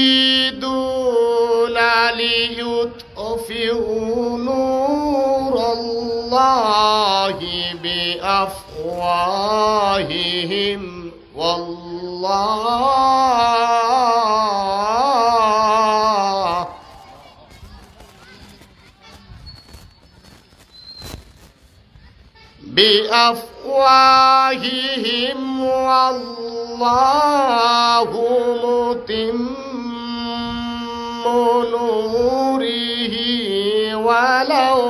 يريدون ليطفئوا نور الله بأفواههم والله بأفواههم والله متم نوره ولو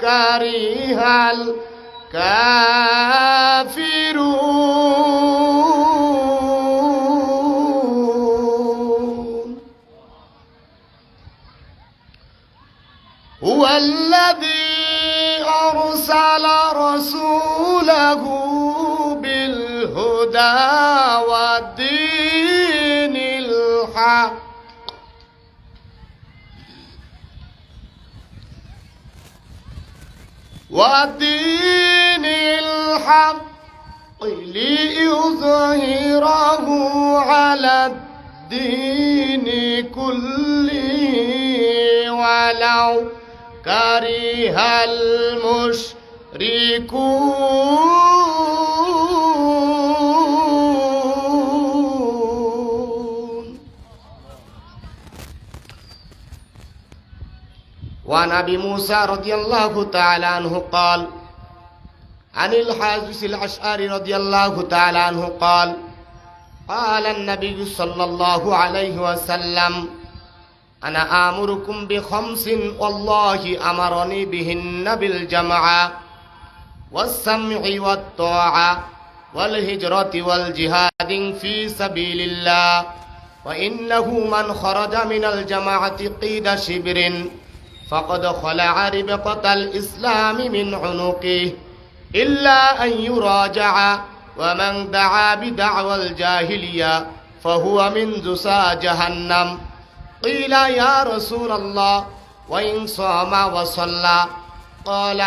كره الكافرون. هو الذي أرسل رسوله بالهدى ودين الحق. ودين الحق ليظهره على الدين كله ولو كره المشركون. وعن أبي موسى رضي الله تعالى عنه قال عن الحارث الأشعري رضي الله تعالى عنه قال قال النبي صلى الله عليه وسلم أنا آمركم بخمس والله أمرني بهن بالجماعه والسمع والطاعة والهجرة والجهاد في سبيل الله وإنه من خرج من الجماعة قيد شبر فقد خلع ربقة الإسلام من عنقه إلا أن يراجع ومن دعا بدعوى الجاهلية فهو من دسى جهنم قيل يا رسول الله وإن صام وصلى قال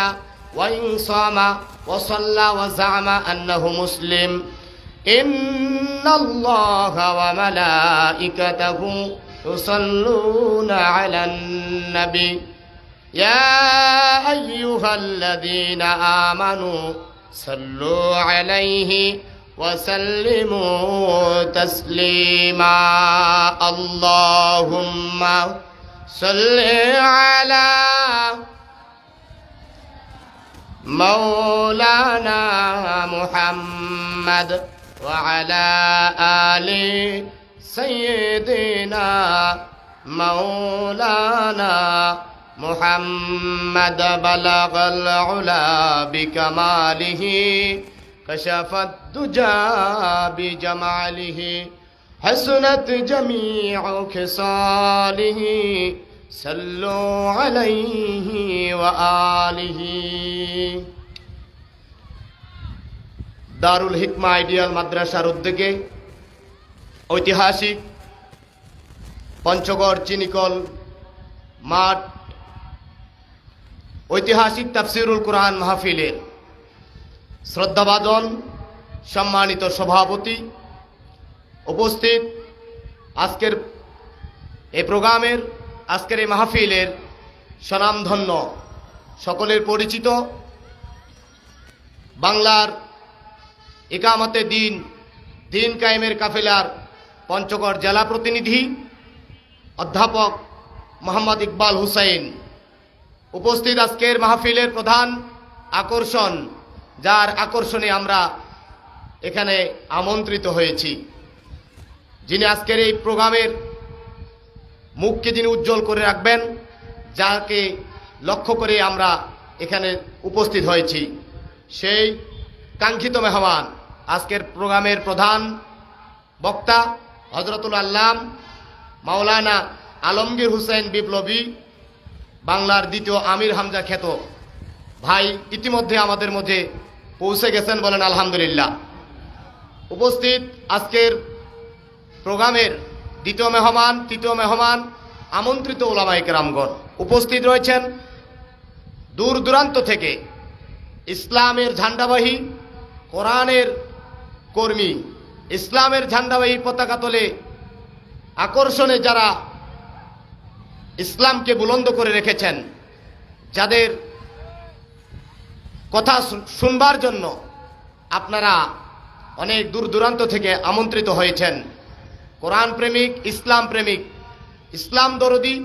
وإن صام وصلى وزعم أنه مسلم إن الله وملائكته يصلون على النبي يا أيها الذين آمنوا صلوا عليه وسلموا تسليما. اللهم صل على مولانا محمد وعلى آل سيدنا مولانا محمد بلغ العلا بكماله كشف الدجى بجماله حسنت جميع خصاله صلوا عليه وآله দারুল হিকমা ideal মাদ্রাসার উদ্যোগে ঐতিহাসিক পঞ্চগড় চিনিকল মাঠ ঐতিহাসিক তাফসিরুল কোরআন মাহফিলের শ্রদ্ধাভাজন সম্মানিত সভাপতি উপস্থিত আজকের এই প্রোগ্রামের, আজকের এই মাহফিলের স্বনামধন্য সকলের পরিচিত বাংলার একামতে দিন দিন কায়েমের কাফেলার পঞ্চগড় জেলা প্রতিনিধি অধ্যাপক মোহাম্মদ ইকবাল হুসাইন। উপস্থিত আজকের মাহফিলের প্রধান আকর্ষণ, যার আকর্ষণে আমরা এখানে আমন্ত্রিত হয়েছি। যিনি আজকের এই প্রোগ্রামের মুখকে যিনি উজ্জ্বল করে রাখবেন, যাকে লক্ষ্য করে আমরা এখানে উপস্থিত হয়েছি। সেই কাঙ্ক্ষিত মেহমান, আজকের প্রোগ্রামের প্রধান বক্তা হজরতুল আল্লাম মাওলানা আলমগীর হুসেন বিপ্লবী বাংলার দ্বিতীয় আমির হামজা খ্যাত। ভাই, ইতিমধ্যে আমাদের মধ্যে পৌঁছে গেছেন বলেন আলহামদুলিল্লাহ। উপস্থিত আজকের প্রোগ্রামের দ্বিতীয় মেহমান, তৃতীয় মেহমান, আমন্ত্রিত ওলামাইক রামগণ উপস্থিত রয়েছেন। দূর দূরান্ত থেকে ইসলামের ঝান্ডাবাহী কোরআনের কর্মী, ইসলামের ঝান্ডাবাহী পতাকা তোলে আকর্ষণে যারা ইসলামকে বুলন্দ করে রেখেছেন। যাদের কথা শুনবার জন্য আপনারা অনেক দূর দূরান্ত থেকে আমন্ত্রিত হয়েছেন। কোরআন প্রেমিক, ইসলাম প্রেমিক, ইসলাম দরদি,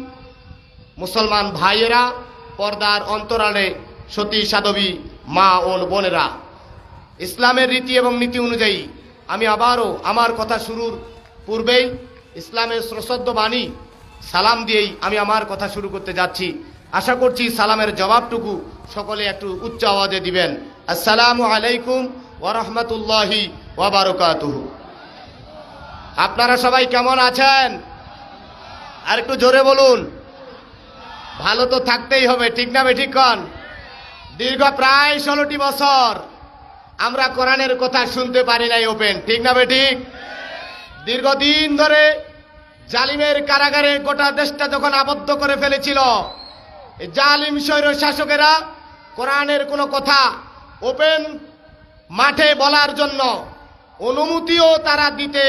মুসলমান ভাইয়েরা, পর্দার অন্তরালে সতী সাধবী মা ও বোনেরা, ইসলামের রীতি এবং নীতি অনুযায়ী আমি আবারও আমার কথা শুরুর পূর্বেই ইসলামের সশ্রদ্ধ বাণী সালাম দিয়েই আমি আমার কথা শুরু করতে যাচ্ছি। আশা করছি সালামের জবাবটুকু সকলে একটু উচ্চ আওয়াজে দিবেন। আসসালামু আলাইকুম ওরহমতুল্লাহি ওয়াবারকাতুহু আপনারা সবাই কেমন আছেন? আর একটু জোরে বলুন। ভালো তো থাকতেই হবে, ঠিক না বেঠিক কন? দীর্ঘ প্রায় ষোলোটি বছর আমরা কোরআনের কথা শুনতে পারি নাই, ওপেন, ঠিক না বেঠিক? দীর্ঘদিন ধরে জালিমের কারাগারে গোটা দেশটা যখন আবদ্ধ করে ফেলেছিল জালিম স্বৈর শাসকেরা কোরআনের কোনো কথা ওপেন মাঠে বলার জন্য অনুমতিও তারা দিতে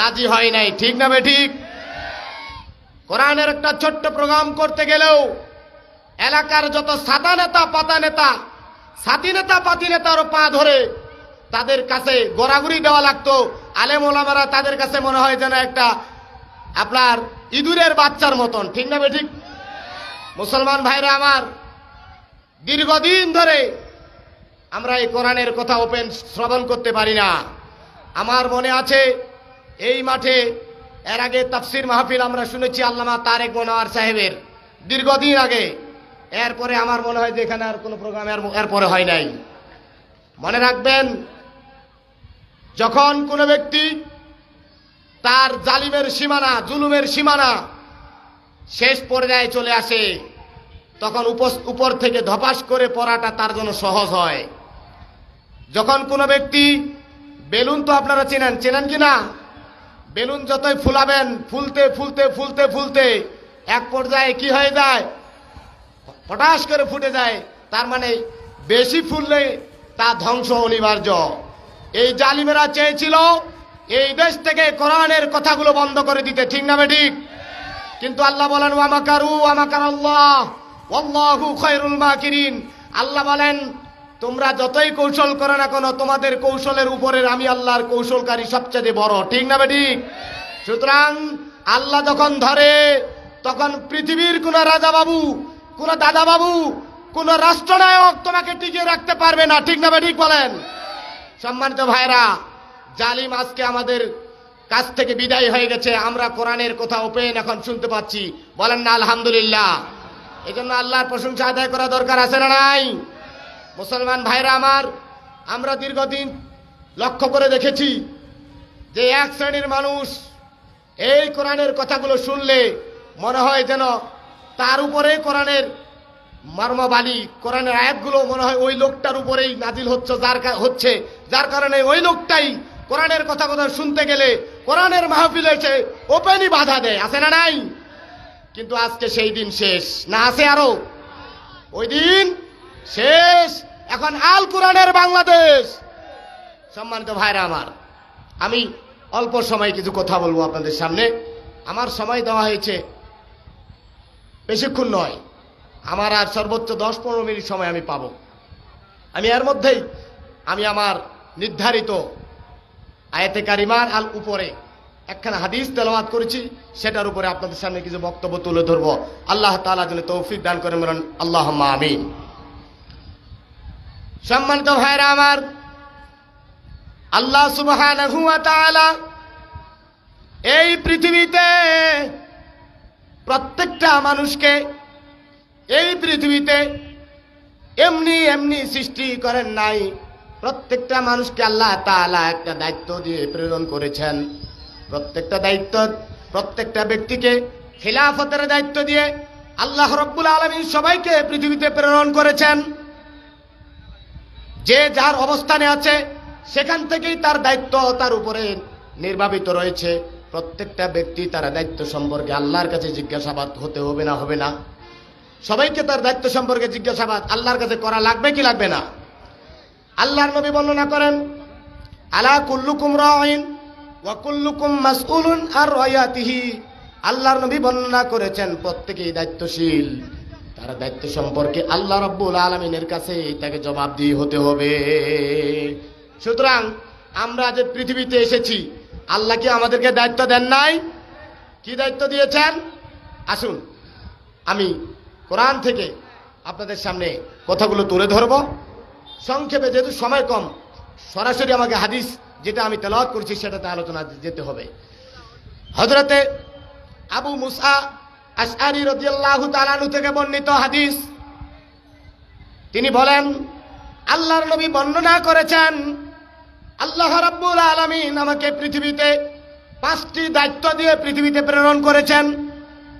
রাজি হয় নাই। ঠিক না ঠিক? কোরআনের একটা ছোট্ট প্রোগ্রাম করতে গেলেও এলাকার যত সাদা নেতা, পাতা নেতা সাথী নেতা, পাতি নেতারও পা ধরে তাদের কাছে গোড়াগুড়ি দেওয়া লাগতো। আলেম ওলামারা তাদের কাছে মনে হয় যেন একটা আপনার ইঁদুরের বাচ্চার মতন, ঠিক না ঠিক মুসলমান ভাইরা আমার, দীর্ঘদিন ধরে আমরা এই কোরআনের কথা ওপেন শ্রবণ করতে পারি না। আমার মনে আছে, এই মাঠে এর আগে তাফসির মাহফিল আমরা শুনেছি আল্লামা তারেক মনোয়ার সাহেবের, দীর্ঘদিন আগে। এরপরে আমার মনে হয় যে এখানে আর কোনো প্রোগ্রাম এর- এরপরে হয় নাই। মনে রাখবেন, যখন কোনো ব্যক্তি তার জালিমের সীমানা, জুলুমের সীমানা শেষ পর্যায়ে চলে আসে। তখন উপর থেকে ধপাস করে পড়াটা তার জন্য সহজ হয়। যখন কোনো ব্যক্তি, বেলুন তো আপনারা চেনেন চেনেন কি না? বেলুন যতই ফুলাবেন, ফুলতে ফুলতে ফুলতে ফুলতে এক পর্যায়ে কি হয়ে যায়? হঠাৎ করে ফুটে যায়। তার মানে বেশি ফুললে তা ধ্বংস অনিবার্য। এই জালিমেরা চেয়েছিল এই দেশ থেকে কোরআনের কথাগুলো বন্ধ করে দিতে ঠিক না ঠিক কিন্তু আল্লাহ বলেন আল্লাহ। আল্লাহ বলেন, তোমরা যতই কৌশল করো না কেন, তোমাদের কৌশলের উপরের আমি আল্লাহর কৌশলকারী সবচেয়ে বড়। ঠিক না ঠিক সুতরাং আল্লাহ যখন ধরে, তখন পৃথিবীর কোন রাজা বাবু, কোন দাদা বাবু, কোন রাষ্ট্রনায়ক তোমাকে টিকিয়ে রাখতে পারবে না। ঠিক না ঠিক বলেন? সম্মানিত ভাইরা জালিম আজকে আমাদের কাছ থেকে বিদায় হয়ে গেছে। আমরা কোরআনের কথা ওপেন এখন শুনতে পাচ্ছি। বলেন না, আলহামদুলিল্লাহ। এই জন্য আল্লাহর প্রশংসা আদায় করা দরকার আছে না নাই? মুসলমান ভাইরা আমার, আমরা দীর্ঘদিন লক্ষ্য করে দেখেছি যে এক শ্রেণির মানুষ এই কোরআনের কথাগুলো শুনলে মনে হয় যেন তার উপরে কোরআনের মর্মবাণী, কোরআনের আয়াতগুলো মনে হয় ওই লোকটার উপরেই নাজিল হচ্ছে, যার হচ্ছে। যার কারণে ওই লোকটাই কোরআনের কথা কথা শুনতে গেলে কোরআনের মাহফিল এসে ওপেনই বাধা দেয়, আছে না নাই? কিন্তু আজকে সেই দিন শেষ, না আছে আরও? ওই দিন শেষ। এখন আল কোরআনের বাংলাদেশ। সম্মানিত ভাইরা আমার, আমি অল্প সময় কিছু কথা বলব আপনাদের সামনে। আমার সময় দেওয়া হয়েছে বেশিক্ষণ নয়। আমার আর সর্বোচ্চ দশ পনেরো মিনিট সময় আমি পাবো। আমি এর মধ্যেই, আমি আমার নির্ধারিত আয়াতে কারিমার আল উপরে একখানা হাদিস তেলাওয়াত করেছি, সেটার উপরে আপনাদের সামনে কিছু বক্তব্য তুলে ধরবো। আল্লাহ তাআলা যেন তৌফিক দান করে বলেন আল্লাহ আমিন। সম্মানিত ভাইরা আমার, আল্লাহ তাআলা এই পৃথিবীতে প্রত্যেকটা মানুষকে এই পৃথিবীতে এমনি এমনি সৃষ্টি করেন নাই। প্রত্যেকটা মানুষকে আল্লাহ তাআলা একটা দায়িত্ব দিয়ে প্রেরণ করেছেন। প্রত্যেকটা দায়িত্ব, প্রত্যেকটা ব্যক্তিকে খিলাফতের দায়িত্ব দিয়ে আল্লাহ রব্বুল আলমী সবাইকে পৃথিবীতে প্রেরণ করেছেন। যে যার অবস্থানে আছে, সেখান থেকেই তার দায়িত্ব তার উপরে নির্বাপিত রয়েছে। প্রত্যেকটা ব্যক্তি তার দায়িত্ব সম্পর্কে আল্লাহর কাছে জিজ্ঞাসাবাদ হতে হবে না হবে না। সবাইকে তার দায়িত্ব সম্পর্কে জিজ্ঞাসাবাদ আল্লাহর কাছে করা লাগবে কি লাগবে না? আল্লাহর নবী বর্ণনা করেন, আলা কুল্লুকুম রাইন ওয়া কুল্লুকুম মাসউলুন আর রায়াতিহি আল্লাহর নবী বর্ণনা করেছেন, প্রত্যেকেই দায়িত্বশীল। তার দায়িত্ব সম্পর্কে আল্লাহ রব্বুল আলমিনের কাছে তাকে জবাবদিহি হতে হবে। সুতরাং আমরা যে পৃথিবীতে এসেছি, আল্লাহ কি আমাদেরকে দায়িত্ব দেন নাই? কি দায়িত্ব দিয়েছেন? আসুন, আমি কোরআন থেকে আপনাদের সামনে কথাগুলো তুলে ধরব। সংক্ষেপে যেহেতু সময় কম, সরাসরি আমাকে হাদিস যেটা আমি তেলাওয়াত করছি সেটাতে আলোচনা যেতে হবে। হজরতে আবু মুসা আশআরি রাদিয়াল্লাহু তাআলাহু থেকে বর্ণিত হাদিস। তিনি বলেন, আল্লাহর নবী বর্ণনা করেছেন, আল্লাহ রাব্বুল আলামিন আমাকে পৃথিবীতে পাঁচটি দায়িত্ব দিয়ে পৃথিবীতে প্রেরণ করেছেন।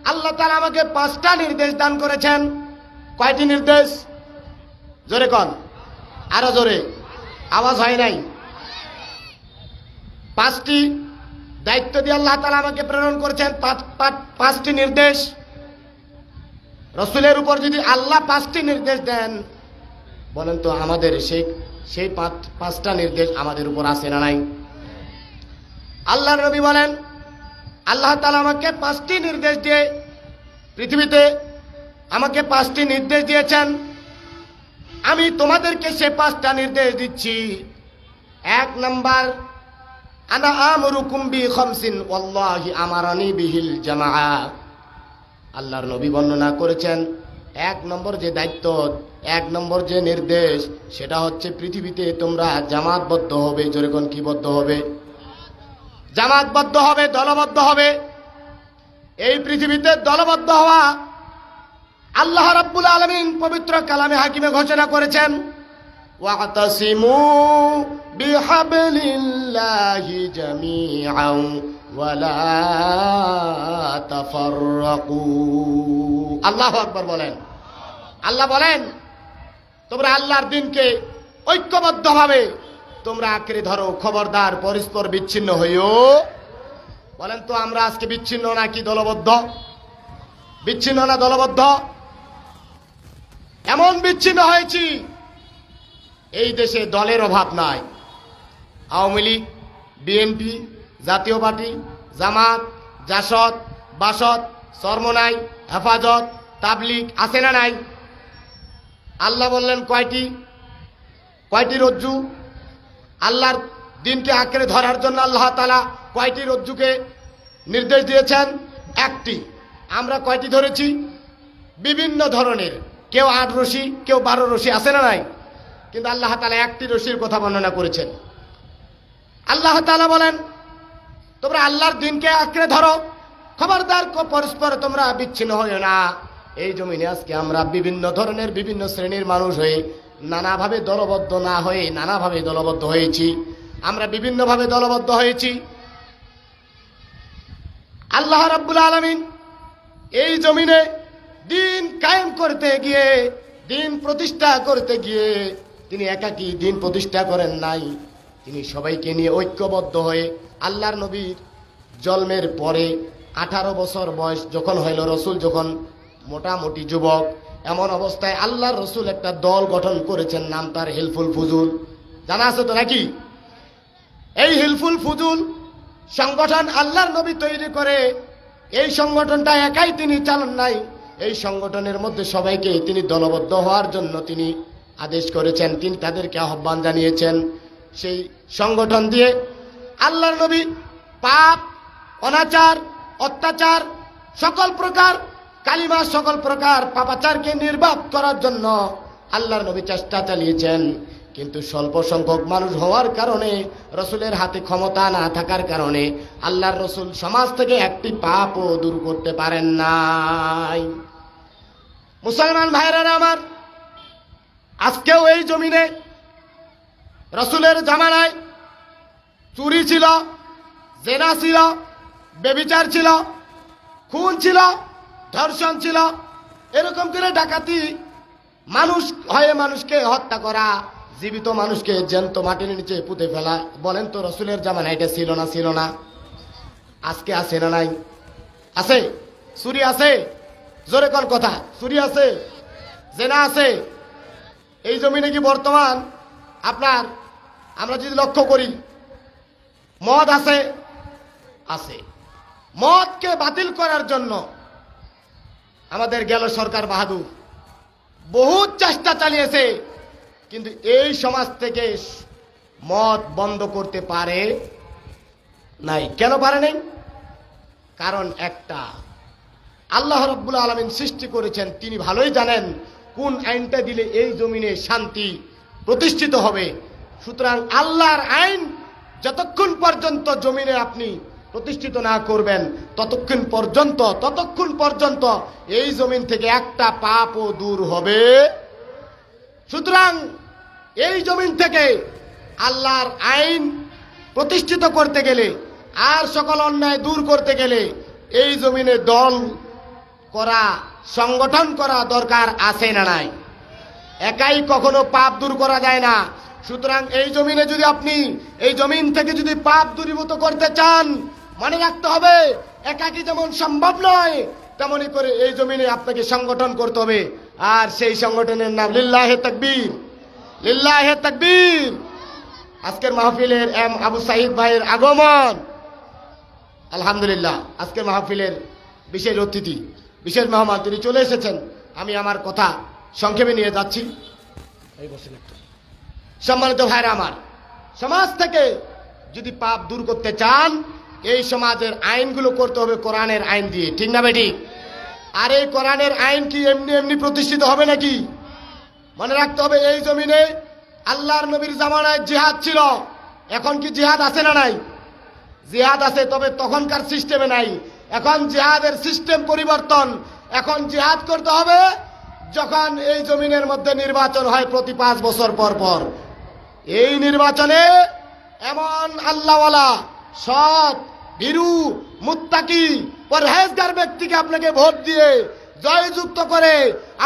আল্লাহ তাআলা আমাকে পাঁচটা নির্দেশ দান করেছেন। কয়টি নির্দেশ? জোরে কন। আরও জোরে। আওয়াজ হয় নাই। পাঁচটি দায়িত্ব দিয়ে আল্লাহ তালা আমাকে প্রেরণ করেছেন। পাঁচ- পাঁচ- পাঁচটি নির্দেশ। রসুলের উপর যদি আল্লাহ পাঁচটি নির্দেশ দেন, বলেন তো আমাদের সেই সেই পাঁচ- পাঁচটা নির্দেশ আমাদের উপর আসে না নাই? আল্লাহ নবী বলেন, আল্লাহ তালা আমাকে পাঁচটি নির্দেশ দিয়ে পৃথিবীতে আমাকে পাঁচটি নির্দেশ দিয়েছেন। আমি তোমাদেরকে সে পাঁচটা নির্দেশ দিচ্ছি। এক নাম্বার, আনা আমরুকুম খামসিন, ওয়াল্লাহি আমারানি বিহিল জামাআ আল্লাহর নবী বর্ণনা করেছেন, এক নম্বর যে দায়িত্ব, এক নম্বর যে নির্দেশ, সেটা হচ্ছে পৃথিবীতে তোমরা জামাতবদ্ধ হবে। যেরকম কি বদ্ধ হবে? জামাতবদ্ধ হবে, দলবদ্ধ হবে। এই পৃথিবীতে দলবদ্ধ হওয়া আল্লাহ রাব্বুল আলামিন পবিত্র কালামে হাকিমে ঘোষণা করেছেন واعتصموا بحبل الله جميعا ولا تفرقوا আল্লাহু আকবার বলেন আল্লাহ বলেন তোমরা আল্লাহর দিনকে ঐক্যবদ্ধভাবে তোমরা আঁকড়ে ধরো খবরদার পরস্পর বিচ্ছিন্ন হইও বলেন তো আমরা আজকে বিচ্ছিন্ন নাকি দলবদ্ধ বিচ্ছিন্ন না দলবদ্ধ এমন বিচ্ছিন্ন হয়েছি, এই দেশে দলের অভাব নাই। আওয়ামী লীগ, বিএনপি, জাতীয় পার্টি, জামাত, জাসদ, বাসদ, সরমনাই, হেফাজত, তাবলিগ আছে না নাই? আল্লাহ বললেন, কয়টি? কয়টি রজ্জু? আল্লাহর দিনকে আঁকড়ে ধরার জন্য আল্লাহ তালা কয়টি রজ্জুকে নির্দেশ দিয়েছেন? একটি। আমরা কয়টি ধরেছি? বিভিন্ন ধরনের। কেউ আট রশি, কেউ বারো রশি আছে না নাই? কিন্তু আল্লাহ তালা একটি রশির কথা বর্ণনা করেছেন। আল্লাহ তালা বলেন, তোমরা আল্লাহর দিনকে আঁকড়ে ধরো। খবরদার পরস্পর তোমরা বিচ্ছিন্ন হইও না। এই জমিনে আজকে আমরা বিভিন্ন ধরনের, বিভিন্ন শ্রেণির মানুষ হয়ে নানাভাবে দলবদ্ধ না হয়ে নানাভাবে দলবদ্ধ হয়েছি। আমরা বিভিন্নভাবে দলবদ্ধ হয়েছি। আল্লাহ রাব্বুল আলমিন এই জমিনে দিন কায়েম করতে গিয়ে, দিন প্রতিষ্ঠা করতে গিয়ে তিনি একাকী দিন প্রতিষ্ঠা করেন নাই। তিনি সবাইকে নিয়ে ঐক্যবদ্ধ হয়ে আল্লাহর নবীর জন্মের পরে আঠারো বছর বয়স যখন হইল রসুল, যখন মোটামুটি যুবক, এমন অবস্থায় আল্লাহর রসুল একটা দল গঠন করেছেন, নাম তার হেলফুল ফুজুল। জানা আছে তো নাকি? এই হিলফুল ফুজুল সংগঠন আল্লাহর নবী তৈরি করে, এই সংগঠনটা একাই তিনি চালান নাই। এই সংগঠনের মধ্যে সবাইকে তিনি দলবদ্ধ হওয়ার জন্য তিনি আদেশ করেছেন, তিনি তাদেরকে আহ্বান জানিয়েছেন। সেই সংগঠন দিয়ে আল্লাহর নবী পাপ, অনাচার, অত্যাচার সকল প্রকার, কালিমা সকল প্রকার পাপাচারকে নির্বাপ করার জন্য আল্লাহর নবী চেষ্টা চালিয়েছেন। কিন্তু স্বল্প সংখ্যক মানুষ হওয়ার কারণে, রসুলের হাতে ক্ষমতা না থাকার কারণে আল্লাহর রসুল সমাজ থেকে একটি পাপও দূর করতে পারেন নাই। মুসলমান ভাইরা আমার, আজকেও এই জমিনে রসুলের জামানায় চুরি ছিল, জেনা ছিল বেবিচার ছিল, খুন ছিল, ধর্ষণ ছিল, এরকম করে ডাকাতি মানুষ হয়ে মানুষকে হত্যা করা, জীবিত মানুষকে জ্যান্ত মাটির নিচে পুঁতে ফেলা, বলেন তো রসুলের জামানা এটা ছিল না ছিল না? আজকে আছে না নাই? আছে? চুরি আছে? জোরে কোন কথা? চুরি আছে? জেনা আছে? এই জমিনে কি বর্তমান? আপনার, আমরা যদি লক্ষ্য করি, মদ আছে? আছে। মদকে বাতিল করার জন্য আমাদের গেল সরকার বাহাদুর বহুত চেষ্টা চালিয়েছে, কিন্তু এই সমাজ থেকে মদ বন্ধ করতে পারে নাই। কেন পারে নাই? কারণ একটা আল্লাহ রব্বুল আলমিন সৃষ্টি করেছেন, তিনি ভালোই জানেন কোন আইনটা দিলে এই জমিনে শান্তি প্রতিষ্ঠিত হবে। সুতরাং আল্লাহর আইন যতক্ষণ পর্যন্ত জমিনে আপনি প্রতিষ্ঠিত না করবেন, ততক্ষণ পর্যন্ত ততক্ষণ পর্যন্ত এই জমিন থেকে একটা পাপও দূর হবে। সুতরাং এই জমিন থেকে আল্লাহর আইন প্রতিষ্ঠিত করতে গেলে আর সকল অন্যায় দূর করতে গেলে এই জমিনে দল করা, সংগঠন করা দরকার আছে না নাই। একাই কখনো পাপ দূর করা যায় না। সুতরাং এই জমিনে যদি আপনি, এই জমিন থেকে যদি পাপ দূরীভূত করতে চান, মনে রাখতে হবে, একাকি যেমন সম্ভব নয়, তেমনি করে এই জমিনে আপনাকে সংগঠন করতে হবে। আর সেই সংগঠনের নাম লিল্লাহে তাকবীর। লিল্লাহে তাকবীর। আজকের মাহফিলের এম আবু সাহিদ ভাইয়ের আগমন। আলহামদুলিল্লাহ, আজকের মাহফিলের বিশেষ অতিথি। বিশেষ মেহমান তিনি চলে এসেছেন। আমি আমার কথা সংক্ষেপে নিয়ে যাচ্ছি। এই বসেন একটু। সম্মানিত ভাইরা আমার সমাজ থেকে যদি পাপ দূর করতে চান এই সমাজের আইনগুলো করতে হবে কোরআনের আইন দিয়ে। ঠিক না বেটি? আর এই কোরআনের আইন কি এমনি এমনি প্রতিষ্ঠিত হবে নাকি? মনে রাখতে হবে এই জমিনে আল্লাহর নবীর জামানায় জিহাদ ছিল। এখন কি জিহাদ আছে না নাই? জিহাদ আছে তবে তখনকার সিস্টেমে নাই। এখন জিহাদের সিস্টেম পরিবর্তন। এখন জিহাদ করতে হবে যখন এই জমিনের মধ্যে নির্বাচন হয় প্রতি পাঁচ বছর পর পর। এই নির্বাচনে এমন আল্লাহওয়ালা, সৎ, ভীরু, মুত্তাকি, পরহেজগার ব্যক্তিকে আপনাকে ভোট দিয়ে জয়যুক্ত করে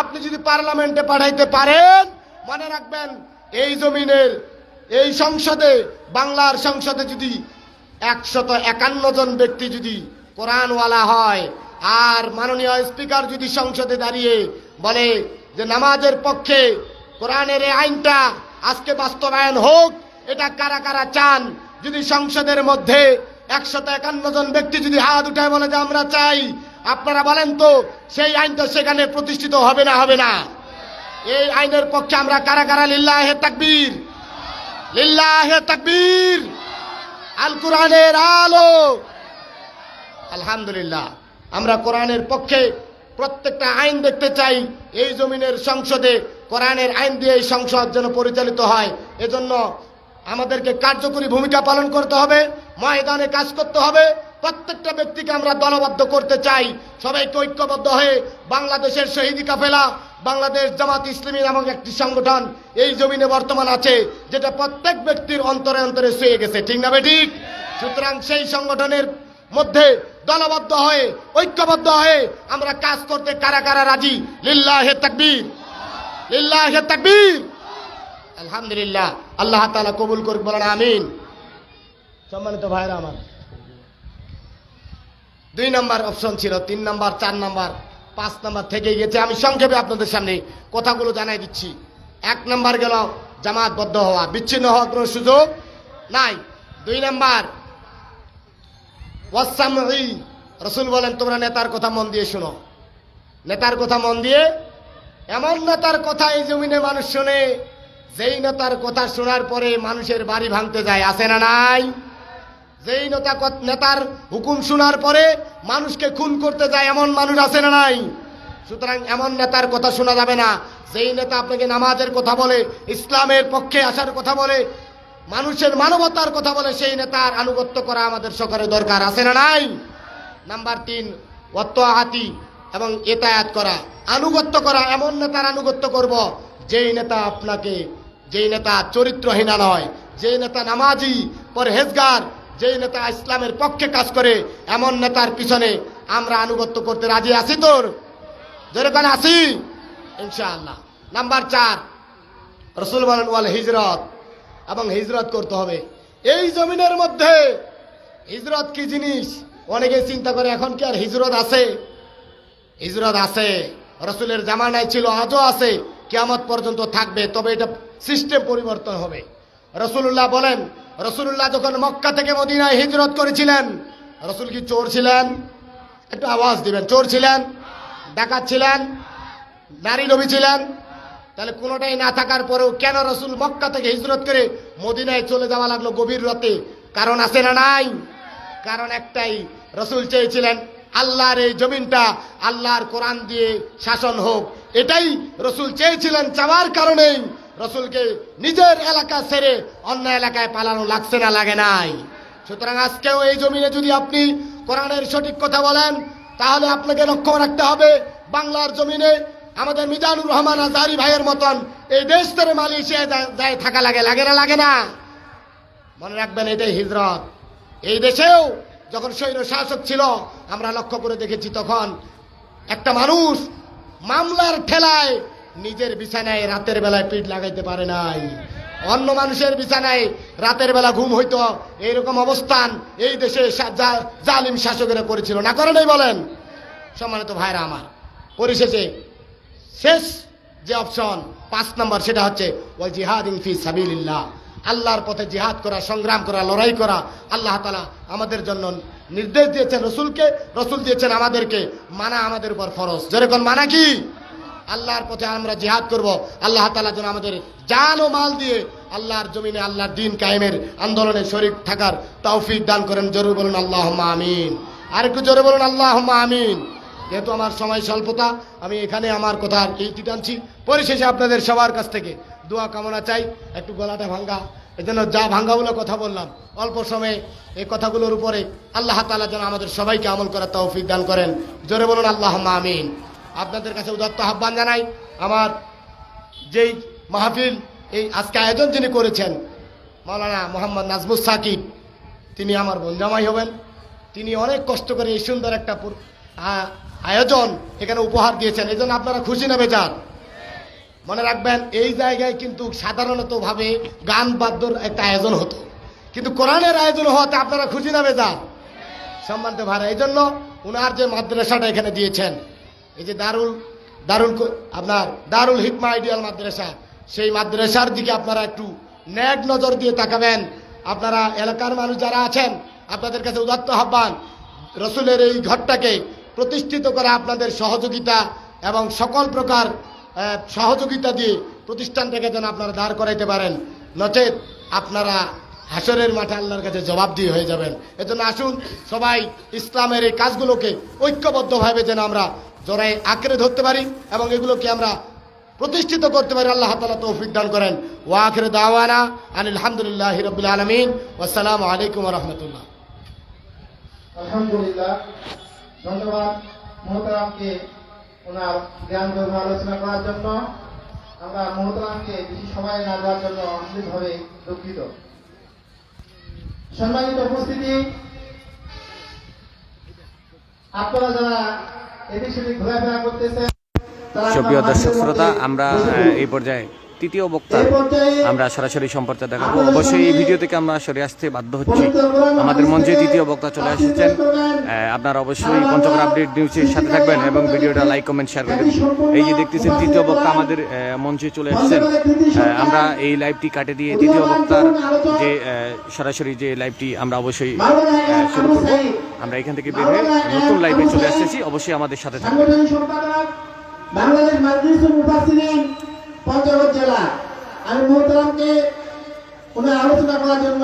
আপনি যদি পার্লামেন্টে পাঠাইতে পারেন, মনে রাখবেন এই জমিনের, এই সংসদে, বাংলার সংসদে যদি একশত একান্ন জন ব্যক্তি যদি কোরআনওয়ালা হয়। আর মাননীয় স্পিকার যদি সংসদে দাঁড়িয়ে বলে যে নামাজের পক্ষে কোরআনের এই আইনটা আজকে বাস্তবায়ন হোক, এটা কারা কারা চান? যদি সংসদের মধ্যে একশত একান্ন জন ব্যক্তি যদি হাত উঠায় বলে যে আমরা চাই, আপনারা বলেন তো, সেই আইনটা সেখানে প্রতিষ্ঠিত হবে না হবে না। এই আইনের পক্ষে আমরা কারা কারা? লিল্লাহে তাকবীর। লিল্লাহে তাকবীর। আল কোরআনের আলো। আলহামদুলিল্লাহ, আমরা কোরআনের পক্ষে প্রত্যেকটা আইন দেখতে চাই, এই জমিনের সংসদে কোরআনের আইন দিয়ে এই সংসদ যেন পরিচালিত হয়। এজন্য আমাদেরকে কার্যকরী ভূমিকা পালন করতে হবে, ময়দানে কাজ করতে হবে। প্রত্যেকটা ব্যক্তিকে আমরা দলবদ্ধ করতে চাই। সবাইকে ঐক্যবদ্ধ হয়ে বাংলাদেশের শহীদ কাফেলা, বাংলাদেশ জামাত ইসলামী নামক একটি সংগঠন এই জমিনে বর্তমান আছে, যেটা প্রত্যেক ব্যক্তির অন্তরে অন্তরে শুয়ে গেছে। ঠিক না ঠিক? সুতরাং সেই সংগঠনের মধ্যে দলবদ্ধ হয়ে, ঐক্যবদ্ধ হয়ে আমরা কাজ করতে কারা কারা রাজি? লিল্লাহে তাকবীর। লিল্লাহে তাকবীর। আলহামদুলিল্লাহ, আল্লাহ তাআলা কবুল করুক, বলেন আমিন। সম্মানিত ভাইরা আমার, দুই নাম্বার অপশন ছিল, তিন নাম্বার, চার নাম্বার, পাঁচ নাম্বার থেকে গেছে। আমি সংক্ষেপে আপনাদের সামনে কথাগুলো জানাই দিচ্ছি। এক নাম্বার গেল জামাতবদ্ধ হওয়া। বিচ্ছিন্ন হওয়ার কোনো সুযোগ নাই। দুই নাম্বার রসুল বলেন, তোমরা নেতার কথা মন দিয়ে শোনো। নেতার কথা মন দিয়ে, এমন নেতার কথা এই জমিনে মানুষ শোনে, যেই নেতার কথা শোনার পরে মানুষের বাড়ি ভাঙতে যায় আসে না নাই? যেই নেতা নেতার হুকুম শোনার পরে মানুষকে খুন করতে যায়, এমন মানুষ আছে না নাই? সুতরাং এমন নেতার কথা শোনা যাবে না। যেই নেতা আপনাকে নামাজের কথা বলে, ইসলামের পক্ষে আসার কথা বলে মানুষের মানবতার কথা বলে সেই নেতার আনুগত্য করা আমাদের সকলের দরকার, আছে না নাই? নাম্বার তিন হাতি এবং এতায়াত করা। আনুগত্য করা, এমন নেতার আনুগত্য করব, যেই নেতা আপনাকে, যেই নেতা চরিত্রহীনা নয়, যেই নেতা নামাজি, পরহেজগার, যেই নেতা ইসলামের পক্ষে কাজ করে, এমন নেতার পিছনে আমরা আনুগত্য করতে রাজি আছি তোর? যেরকম আছি ইনশাআল্লাহ। নাম্বার চার, রসুল বলেন, ওয়াল হিজরত। এবং হিজরত করতে হবে। এই জমিনের মধ্যে হিজরত কি জিনিস? অনেকে চিন্তা করে, এখন কি আর হিজরত আছে? হিজরত আছে। রসুলের জামানায় ছিল, আজও আছে। কিয়ামত পর্যন্ত থাকবে, তবে এটা সিস্টেম পরিবর্তন হবে। রসুল্লাহ বলেন রসুল্লাহ যখন মক্কা থেকে মদিনায় হিজরত করেছিলেন, রসুল কি চোর ছিলেন? একটু আওয়াজ দিবেন, চোর ছিলেন? ডাকাত ছিলেন? নারী নবী ছিলেন? তাহলে কোনোটাই না থাকার পরেও কেন রসুল মক্কা থেকে হিজরত করে মদিনায় চলে যাওয়া লাগল গভীর রাতে? কারণ আছে না নাই? কারণ একটাই, রসুল চেয়েছিলেন আল্লাহর এই জমিনটা আল্লাহর কোরআন দিয়ে শাসন হোক। এটাই রসুল চেয়েছিলেন চাওয়ার কারণেই রসুলকে নিজের এলাকা ছেড়ে অন্য এলাকায় পালানো লাগছে না, লাগে নাই। সুতরাং আজকেও এই জমিনে যদি আপনি কোরআনের সঠিক কথা বলেন, তাহলে আপনাকে লক্ষ্য রাখতে হবে, বাংলার জমিনে আমাদের মিজানুর রহমান আজারি ভাইয়ের মতন এই দেশ থেকে মালয়েশিয়ায় যায় থাকা লাগে লাগে না লাগে না। মনে রাখবেন এটাই হিজরত। এই দেশেও যখন স্বৈর শাসক ছিল, আমরা লক্ষ্য করে দেখেছি তখন একটা মানুষ মামলার ঠেলায় নিজের বিছানায় রাতের বেলায় পিঠ লাগাইতে পারে নাই। অন্য মানুষের বিছানায় রাতের বেলা ঘুম হইতো, এইরকম অবস্থান এই দেশে জালিম শাসকেরা করেছিল। না করে নাই বলেন? সম্মানিত ভাইরা আমার, পরিশেষে শেষ যে অপশন, পাঁচ নম্বর সেটা হচ্ছে, ওয়াল জিহাদ ফি সাবিলিল্লাহ। আল্লাহর পথে জিহাদ করা, সংগ্রাম করা, লড়াই করা, আল্লাহ তালা আমাদের জন্য নির্দেশ দিয়েছেন রসুলকে, রসুল দিয়েছেন আমাদেরকে, মানা আমাদের উপর ফরজ। যেরকম মানা কি? আল্লাহর পথে আমরা জিহাদ করব, আল্লাহ তালা যেন আমাদের জান ও মাল দিয়ে আল্লাহর জমিনে আল্লাহর দিন কায়েমের আন্দোলনে শরিক থাকার তৌফিক দান করেন। জরুর বলুন আল্লাহ আমিন। আর একটু জোরে বলুন আল্লাহ আমিন। যেহেতু আমার সময় স্বল্পতা, আমি এখানে আমার কথা এইটি টানছি পরিশেষে আপনাদের সবার কাছ থেকে দোয়া কামনা চাই, একটু গলাটা ভাঙ্গা। এজন্য যা ভাঙ্গাগুলো কথা বললাম, অল্প সময়ে এই কথাগুলোর উপরে আল্লাহ তালা যেন আমাদের সবাইকে আমল করার তৌফিক দান করেন। জোরে বলুন আল্লাহ আমিন। আপনাদের কাছে উদাত্ত আহ্বান জানাই, আমার যেই মাহফিল, এই আজকে আয়োজন যিনি করেছেন, মাওলানা মোহাম্মদ নাজমুস সাকিব, তিনি আমার বঞ্জামাই হবেন। তিনি অনেক কষ্ট করে এই সুন্দর একটা আয়োজন এখানে উপহার দিয়েছেন। এই আপনারা খুশি না বেজার মনে রাখবেন, এই জায়গায় কিন্তু সাধারণতভাবে গান বাদ্যর একটা আয়োজন হতো। কিন্তু কোরআনের আয়োজন হওয়াতে আপনারা খুশি না বেজার সম্মানিত ভাড়া এই জন্য উনার যে মাদ্রাসাটা এখানে দিয়েছেন, এই যে দারুল দারুল আপনার দারুল হিকমা আইডিয়াল মাদ্রাসা, সেই মাদ্রাসার দিকে আপনারা একটু ন্যাক নজর দিয়ে তাকাবেন। আপনারা এলাকার মানুষ যারা আছেন, আপনাদের কাছে উদাত্ত আহ্বান, রসুলের এই ঘরটাকে প্রতিষ্ঠিত করা আপনাদের সহযোগিতা এবং সকল প্রকার সহযোগিতা দিয়ে প্রতিষ্ঠানটাকে যেন আপনারা দাঁড় করাইতে পারেন। নচেত আপনারা হাসরের মাঠে আল্লাহর কাছে জবাব দিয়ে হয়ে যাবেন। এজন্য আসুন সবাই ইসলামের এই কাজগুলোকে ঐক্যবদ্ধভাবে যেন আমরা জোরাই আঁকড়ে ধরতে পারি এবং এগুলোকে আমরা প্রতিষ্ঠিত করতে পারি। আল্লাহ তালা তৌফিক দান করেন। ওয়াখরে দাওয়ানা আনিল হামদুলিল্লাহ রবিল আলমিন। আসসালামু আলাইকুম রহমতুল্লাহ। আলহামদুলিল্লাহ। ধন্যবাদ মোহতারামকে ওনার জ্ঞান গর্ভ আলোচনা করার জন্য আমরা মোহতারামকে বেশি সময় না দেওয়ার জন্য আন্তরিকভাবে দুঃখিত সম্মানিত উপস্থিতি আপনারা যারা এদিক সেদিক ঘোরাফেরা করতেছেন তারা সুপ্রিয় দর্শক শ্রোতা আমরা। এই পর্যায়ে তৃতীয় বক্তা। আমরা সরাসরি সম্পর্কে দেখাবো। অবশ্যই এই ভিডিও থেকে আমরা সরে আসতে বাধ্য হচ্ছি। আমাদের মঞ্চে তৃতীয় বক্তা চলে এসেছেন। আপনারা অবশ্যই পঞ্চগড় আপডেট নিউজের সাথে থাকবেন এবং ভিডিওটা লাইক কমেন্ট শেয়ার করবেন এই যে দেখতেছেন তৃতীয় বক্তা আমাদের মঞ্চে চলে এসেছেন। আমরা এই লাইভটি কাটে দিয়ে তৃতীয় বক্তার যে সরাসরি যে লাইভটি আমরা অবশ্যই শুরু করব। আমরা এখান থেকে বের হয়ে নতুন লাইভে চলে আসতেছি। অবশ্যই আমাদের সাথে থাকবেন। বাংলাদেশ মাজলিসুল মুফাসসিরিন পঞ্চগড় জেলা। আমি মোহতারামকে উনি আলোচনা করার জন্য